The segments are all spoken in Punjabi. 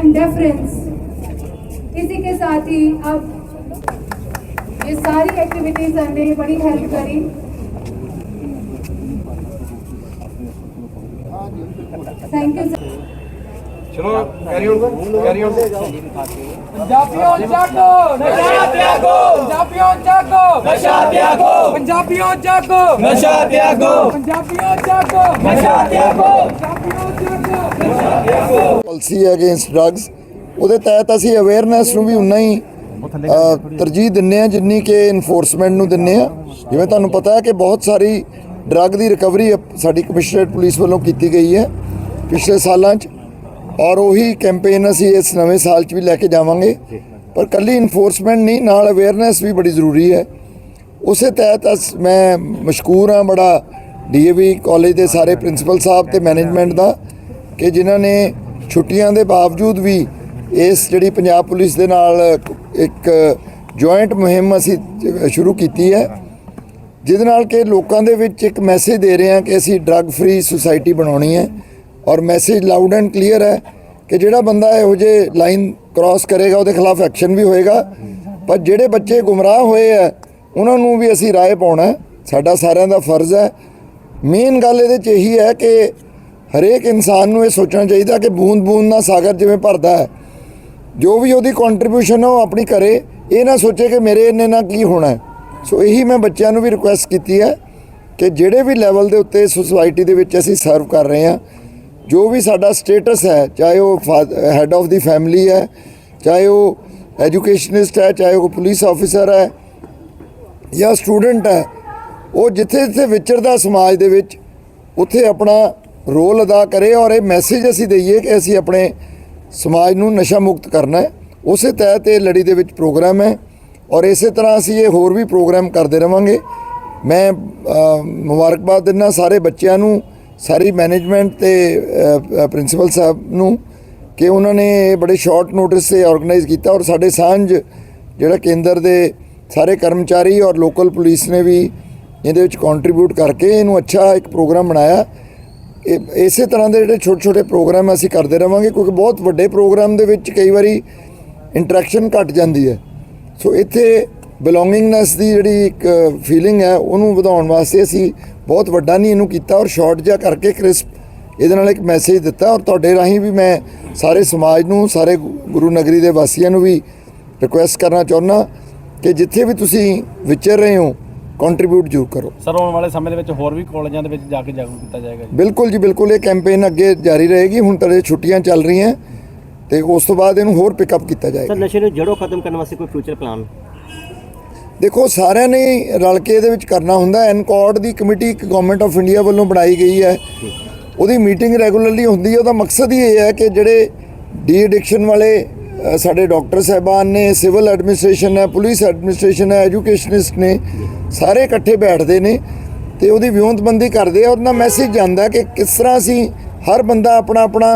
एंड डेफरेंस इसी के साथ ही अब ये सारी एक्टिविटीज़ हमने बड़ी हेल्प करी। थैंक यू चलो पंजाबियों जागो नशा त्यागो। पंजाबियों जागो। नशा त्यागो। पंजाबियों जागो। नशा त्यागो। पंजाबियों जागो। नशा त्यागो। पंजाबियों जागो। ਪਾਲਿਸੀ ਹੈ ਅਗੇਂਸਟ ਡਰੱਗਸ ਉਹਦੇ ਤਹਿਤ ਅਸੀਂ ਅਵੇਅਰਨੈਸ ਨੂੰ ਵੀ ਉਨਾ ਹੀ ਤਰਜੀਹ ਦਿੰਨੇ ਆ ਜਿੰਨੀ ਕਿ ਇਨਫੋਰਸਮੈਂਟ ਨੂੰ ਦਿੰਨੇ ਆ ਜਿਵੇਂ ਤੁਹਾਨੂੰ ਪਤਾ ਹੈ ਕਿ ਬਹੁਤ ਸਾਰੀ ਡਰੱਗ ਦੀ ਰਿਕਵਰੀ ਸਾਡੀ ਕਮਿਸ਼ਨਰੇਟ ਪੁਲਿਸ ਵੱਲੋਂ ਕੀਤੀ ਗਈ ਹੈ ਪਿਛਲੇ ਸਾਲਾਂ 'ਚ। ਔਰ ਉਹੀ ਕੈਂਪੇਨ ਅਸੀਂ ਇਸ ਨਵੇਂ ਸਾਲ 'ਚ ਵੀ ਲੈ ਕੇ ਜਾਵਾਂਗੇ। ਪਰ ਕੱਲੀ ਇਨਫੋਰਸਮੈਂਟ ਨਹੀਂ, ਨਾਲ ਅਵੇਅਰਨੈਸ ਵੀ ਬੜੀ ਜ਼ਰੂਰੀ ਹੈ। ਉਸੇ ਤਹਿਤ ਅਸ, ਮੈਂ ਮਸ਼ਕੂਰ ਹਾਂ ਬੜਾ। ਡੀਏਵੀ ਕਾਲਜ ਦੇ ਸਾਰੇ ਪ੍ਰਿੰਸੀਪਲ ਸਾਹਿਬ ਤੇ ਮੈਨੇਜਮੈਂਟ ਦਾ। ਕਿ ਜਿਨ੍ਹਾਂ ਨੇ ਛੁੱਟੀਆਂ ਦੇ ਬਾਵਜੂਦ ਵੀ ਇਸ ਜਿਹੜੀ ਪੰਜਾਬ ਪੁਲਿਸ ਦੇ ਨਾਲ ਇੱਕ ਜੁਆਇੰਟ ਮੁਹਿੰਮ ਅਸੀਂ ਸ਼ੁਰੂ ਕੀਤੀ ਹੈ, ਜਿਹਦੇ ਨਾਲ ਕਿ ਲੋਕਾਂ ਦੇ ਵਿੱਚ ਇੱਕ ਮੈਸੇਜ ਦੇ ਰਹੇ ਹਾਂ ਕਿ ਅਸੀਂ ਡਰੱਗ ਫ੍ਰੀ ਸੁਸਾਇਟੀ ਬਣਾਉਣੀ ਹੈ ਔਰ ਮੈਸੇਜ ਲਾਊਡ ਐਂਡ ਕਲੀਅਰ ਹੈ ਕਿ ਜਿਹੜਾ ਬੰਦਾ ਇਹੋ ਜਿਹੇ ਲਾਈਨ ਕ੍ਰਾਸ ਕਰੇਗਾ, ਉਹਦੇ ਖਿਲਾਫ ਐਕਸ਼ਨ ਵੀ ਹੋਏਗਾ। ਪਰ ਜਿਹੜੇ ਬੱਚੇ ਗੁੰਮਰਾਹ ਹੋਏ ਆ ਉਹਨਾਂ ਨੂੰ ਵੀ ਅਸੀਂ ਰਾਏ ਪਾਉਣਾ ਸਾਡਾ ਸਾਰਿਆਂ ਦਾ ਫਰਜ਼ ਹੈ। ਮੇਨ ਗੱਲ ਇਹਦੇ 'ਚ ਇਹੀ ਹੈ ਕਿ ਹਰੇਕ ਇਨਸਾਨ ਨੂੰ ਇਹ ਸੋਚਣਾ ਚਾਹੀਦਾ ਕਿ ਬੂੰਦ ਬੂੰਦ ਨਾਲ ਸਾਗਰ ਜਿਵੇਂ ਭਰਦਾ ਹੈ। ਜੋ ਵੀ ਉਹਦੀ ਕੰਟਰੀਬਿਊਸ਼ਨ ਹੈ ਉਹ ਆਪਣੀ ਕਰੇ। ਇਹ ਨਾ ਸੋਚੇ ਕਿ ਮੇਰੇ ਇੰਨੇ ਨਾਲ ਕੀ ਹੋਣਾ ਸੋ ਇਹੀ ਮੈਂ ਬੱਚਿਆਂ ਨੂੰ ਵੀ ਰਿਕੁਐਸਟ ਕੀਤੀ ਹੈ ਕਿ ਜਿਹੜੇ ਵੀ ਲੈਵਲ ਦੇ ਉੱਤੇ ਸੁਸਾਇਟੀ ਦੇ ਵਿੱਚ ਅਸੀਂ ਸਰਵ ਕਰ ਰਹੇ ਹਾਂ, ਜੋ ਵੀ ਸਾਡਾ ਸਟੇਟਸ ਹੈ, ਚਾਹੇ ਉਹ ਹੈੱਡ ਆਫ ਦੀ ਫੈਮਿਲੀ ਹੈ, ਚਾਹੇ ਉਹ ਐਜੂਕੇਸ਼ਨਿਸਟ ਹੈ, ਚਾਹੇ ਉਹ ਪੁਲਿਸ ਆਫੀਸਰ ਹੈ ਜਾਂ ਸਟੂਡੈਂਟ ਹੈ, ਉਹ ਜਿੱਥੇ ਜਿੱਥੇ ਵਿਚਰਦਾ ਸਮਾਜ ਦੇ ਵਿੱਚ, ਉੱਥੇ ਆਪਣਾ ਰੋਲ ਅਦਾ ਕਰੇ ਔਰ ਇਹ ਮੈਸੇਜ ਅਸੀਂ ਦਈਏ ਕਿ ਅਸੀਂ ਆਪਣੇ ਸਮਾਜ ਨੂੰ ਨਸ਼ਾ ਮੁਕਤ ਕਰਨਾ ਹੈ। ਉਸੇ ਤਹਿਤ ਇਹ ਲੜੀ ਦੇ ਵਿੱਚ ਪ੍ਰੋਗਰਾਮ ਹੈ ਔਰ ਇਸੇ ਤਰ੍ਹਾਂ ਅਸੀਂ ਇਹ ਹੋਰ ਵੀ ਪ੍ਰੋਗਰਾਮ ਕਰਦੇ ਰਵਾਂਗੇ। ਮੈਂ ਮੁਬਾਰਕਬਾਦ ਦਿੰਦਾ ਸਾਰੇ ਬੱਚਿਆਂ ਨੂੰ, ਸਾਰੀ ਮੈਨੇਜਮੈਂਟ ਤੇ ਪ੍ਰਿੰਸੀਪਲ ਸਾਹਿਬ ਨੂੰ ਕਿ ਉਹਨਾਂ ਨੇ ਇਹ ਬੜੇ ਸ਼ਾਰਟ ਨੋਟਿਸ ਤੇ ਆਰਗੇਨਾਈਜ਼ ਕੀਤਾ ਔਰ ਸਾਡੇ ਸਾਂਝ ਜਿਹੜਾ ਕੇਂਦਰ ਦੇ ਸਾਰੇ ਕਰਮਚਾਰੀ ਔਰ ਲੋਕਲ ਪੁਲਿਸ ਨੇ ਵੀ ਇਹਦੇ ਵਿੱਚ ਕੰਟਰੀਬਿਊਟ ਕਰਕੇ ਇਹਨੂੰ ਅੱਛਾ ਇੱਕ ਪ੍ਰੋਗਰਾਮ ਬਣਾਇਆ। ਇਸੇ ਤਰ੍ਹਾਂ ਦੇ ਜਿਹੜੇ ਛੋਟੇ ਛੋਟੇ ਪ੍ਰੋਗਰਾਮ ਅਸੀਂ ਕਰਦੇ ਰਵਾਂਗੇ, ਕਿਉਂਕਿ ਬਹੁਤ ਵੱਡੇ ਪ੍ਰੋਗਰਾਮ ਦੇ ਵਿੱਚ ਕਈ ਵਾਰੀ ਇੰਟਰੈਕਸ਼ਨ ਘਟ ਜਾਂਦੀ ਹੈ। ਸੋ ਇੱਥੇ ਬਿਲੋਂਗਿੰਗਨੈਸ ਦੀ ਜਿਹੜੀ ਇੱਕ ਫੀਲਿੰਗ ਹੈ, ਉਹਨੂੰ ਵਧਾਉਣ ਵਾਸਤੇ ਅਸੀਂ ਬਹੁਤ ਵੱਡਾ ਨਹੀਂ ਇਹਨੂੰ ਕੀਤਾ ਔਰ ਸ਼ਾਰਟ ਜਿਹਾ ਕਰਕੇ ਕ੍ਰਿਸਪ ਇਹਦੇ ਨਾਲ ਇੱਕ ਮੈਸੇਜ ਦਿੱਤਾ ਔਰ ਤੁਹਾਡੇ ਰਾਹੀਂ ਵੀ ਮੈਂ ਸਾਰੇ ਸਮਾਜ ਨੂੰ, ਸਾਰੇ ਗੁ- ਗੁਰੂ ਨਗਰੀ ਦੇ ਵਾਸੀਆਂ ਨੂੰ ਵੀ ਰਿਕੁਐਸਟ ਕਰਨਾ ਚਾਹੁੰਦਾ ਕਿ ਜਿੱਥੇ ਵੀ ਤੁਸੀਂ ਵਿਚਰ ਰਹੇ ਹੋ ਕੰਟਰੀਬਿਊਟ ਜ਼ਰੂਰ ਕਰੋ। ਸਰ ਆਉਣ ਵਾਲੇ ਸਮੇਂ ਦੇ ਵਿੱਚ ਹੋਰ ਵੀ ਕਾਲਜਾਂ ਦੇ ਵਿੱਚ ਜਾ ਕੇ ਜਾਗਰੂਕ ਕੀਤਾ ਜਾਏਗਾ ਜੀ। ਬਿਲਕੁਲ ਜੀ ਬਿਲਕੁਲ। ਇਹ ਕੈਂਪੇਨ ਅੱਗੇ ਜਾਰੀ ਰਹੇਗੀ। ਹੁਣ ਤੇਰੇ ਛੁੱਟੀਆਂ ਚੱਲ ਰਹੀਆਂ। ਤੇ ਉਸ ਤੋਂ ਬਾਅਦ ਇਹਨੂੰ ਹੋਰ ਪਿਕਅਪ ਕੀਤਾ ਸਰ ਜਾਏਗਾ ਨਸ਼ੇ ਨੂੰ ਜੜੋਂ ਖਤਮ ਕਰਨ ਵਾਸਤੇ ਕੋਈ ਫਿਊਚਰ ਪਲਾਨ ਦੇਖੋ ਸਾਰਿਆਂ ਨੇ ਰਲ ਕੇ ਇਹਦੇ ਵਿੱਚ ਕਰਨਾ ਹੁੰਦਾ। ਐਨਕੋਡ ਦੀ ਕਮੇਟੀ ਇੱਕ ਗਵਰਨਮੈਂਟ ਆਫ ਇੰਡੀਆ ਵੱਲੋਂ ਬਣਾਈ ਗਈ ਹੈ। ਉਹਦੀ ਮੀਟਿੰਗ ਰੈਗੂਲਰਲੀ ਹੁੰਦੀ ਹੈ। ਉਹਦਾ ਮਕਸਦ ਹੀ ਇਹ ਹੈ ਕਿ ਜਿਹੜੇ ਡੀ ਐਡਿਕਸ਼ਨ ਵਾਲੇ ਸਾਡੇ ਡਾਕਟਰ ਸਾਹਿਬਾਨ ਨੇ ਸਿਵਲ ਐਡਮਿਨਿਸਟ੍ਰੇਸ਼ਨ ਹੈ ਪੁਲਿਸ ਐਡਮਿਨਿਸਟ੍ਰੇਸ਼ਨ ਹੈ ਐਜੂਕੇਸ਼ਨਿਸਟ ਨੇ ਸਾਰੇ ਇਕੱਠੇ ਬੈਠਦੇ ਨੇ ਤੇ ਉਹਦੀ ਵਿਉਂਤਬੰਦੀ ਕਰਦੇ ਆ। ਉਹਦਾ ਮੈਸੇਜ ਜਾਂਦਾ ਕਿ ਕਿਸ ਤਰ੍ਹਾਂ ਅਸੀਂ ਹਰ ਬੰਦਾ ਆਪਣਾ ਆਪਣਾ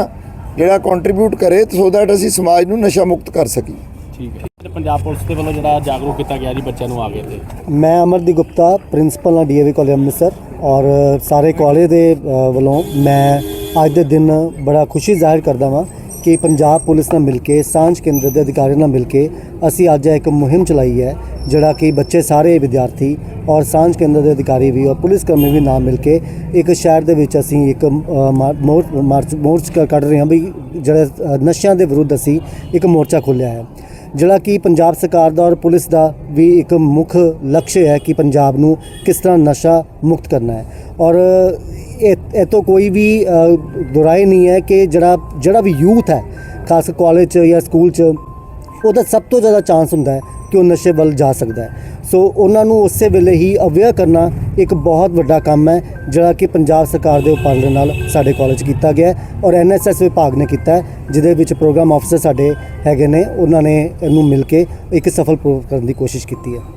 ਜਿਹੜਾ ਕੰਟਰੀਬਿਊਟ ਕਰੇ ਸੋ ਦੈਟ ਅਸੀਂ ਸਮਾਜ ਨੂੰ ਨਸ਼ਾ ਮੁਕਤ ਕਰ ਸਕੀਏ। ਠੀਕ ਹੈ। ਤੇ ਪੰਜਾਬ ਪੁਲਿਸ ਦੇ ਵੱਲੋਂ ਜਿਹੜਾ ਜਾਗਰੂਕ ਕੀਤਾ ਗਿਆ ਜੀ ਬੱਚਿਆਂ ਨੂੰ ਆ ਤੇ। ਮੈਂ ਅਮਰਦੀਪ ਗੁਪਤਾ ਪ੍ਰਿੰਸੀਪਲ ਹਾਂ ਡੀਏਵੀ ਕਾਲਜ ਅੰਮ੍ਰਿਤਸਰ ਔਰ ਸਾਰੇ ਕਾਲਜ ਦੇ ਵੱਲੋਂ ਮੈਂ ਅੱਜ ਦੇ ਦਿਨ ਬੜਾ ਖੁਸ਼ੀ ਜ਼ਾਹਿਰ ਕਰਦਾ ਹਾਂ ਕਿ ਪੰਜਾਬ ਪੁਲਿਸ ਨਾਲ ਮਿਲ ਕੇ ਸਾਂਝ ਕੇਂਦਰ ਦੇ ਅਧਿਕਾਰੀਆਂ ਨਾਲ ਮਿਲ ਕੇ ਅਸੀਂ ਅੱਜ ਇੱਕ ਮੁਹਿੰਮ ਚਲਾਈ ਹੈ ਜਿਹੜਾ ਕਿ ਬੱਚੇ ਸਾਰੇ ਵਿਦਿਆਰਥੀ ਔਰ ਸਾਂਝ ਕੇਂਦਰ ਦੇ ਅਧਿਕਾਰੀ ਵੀ ਔਰ ਪੁਲਿਸ ਕਰਮੀ ਵੀ ਨਾਲ ਮਿਲ ਕੇ ਇੱਕ ਸ਼ਹਿਰ ਦੇ ਵਿੱਚ ਅਸੀਂ ਇੱਕ ਅ, ਮੋਰ- ਮਾਰਚ ਮੋਰਚ ਕੱਢ ਰਹੇ ਹਾਂ ਵੀ ਜਿਹੜਾ ਨਸ਼ਿਆਂ ਦੇ ਵਿਰੁੱਧ ਅਸੀਂ ਇੱਕ ਮੋਰਚਾ ਖੋਲ੍ਹਿਆ ਹੈ। ਜਿਹੜਾ ਕਿ ਪੰਜਾਬ ਸਰਕਾਰ ਦਾ ਔਰ ਪੁਲਿਸ ਦਾ ਵੀ ਇੱਕ ਮੁੱਖ ਲਕਸ਼ ਹੈ ਕਿ ਪੰਜਾਬ ਨੂੰ ਕਿਸ ਤਰ੍ਹਾਂ ਨਸ਼ਾ ਮੁਕਤ ਕਰਨਾ ਹੈ। ਔਰ ਇਹ ਇਹ ਤੋਂ ਕੋਈ ਵੀ ਦੁਰਾਏ ਨਹੀਂ ਹੈ ਕਿ ਜਿਹੜਾ ਜਿਹੜਾ ਵੀ ਯੂਥ ਹੈ, ਖਾਸ ਕਾਲਜ 'ਚ ਜਾਂ ਸਕੂਲ 'ਚ, ਉਹਦਾ ਸਭ ਤੋਂ ਜ਼ਿਆਦਾ ਚਾਂਸ ਹੁੰਦਾ ਹੈ ਕਿ ਉਹ ਨਸ਼ੇ ਵੱਲ ਜਾ ਸਕਦਾ ਹੈ। ਸੋ ਉਹਨਾਂ ਨੂੰ ਉਸੇ ਵੇਲੇ ਹੀ ਅਵੇਅਰ ਕਰਨਾ ਇੱਕ ਬਹੁਤ ਵੱਡਾ ਕੰਮ ਹੈ, ਜਿਹੜਾ ਕਿ ਪੰਜਾਬ ਸਰਕਾਰ ਦੇ ਉਪਰਾਲੇ ਨਾਲ ਸਾਡੇ ਕਾਲਜ ਕੀਤਾ ਗਿਆ ਹੈ ਔਰ ਐਨਐਸਐਸ ਵਿਭਾਗ ਨੇ ਕੀਤਾ ਜਿਹਦੇ ਵਿੱਚ ਪ੍ਰੋਗਰਾਮ ਆਫੀਸਰ ਸਾਡੇ ਹੈਗੇ ਨੇ, ਉਹਨਾਂ ਨੇ ਇਹਨੂੰ ਮਿਲ ਕੇ ਇੱਕ ਸਫਲ ਪ੍ਰੋਗਰਾਮ ਕਰਨ ਦੀ ਕੋਸ਼ਿਸ਼ ਕੀਤੀ ਹੈ।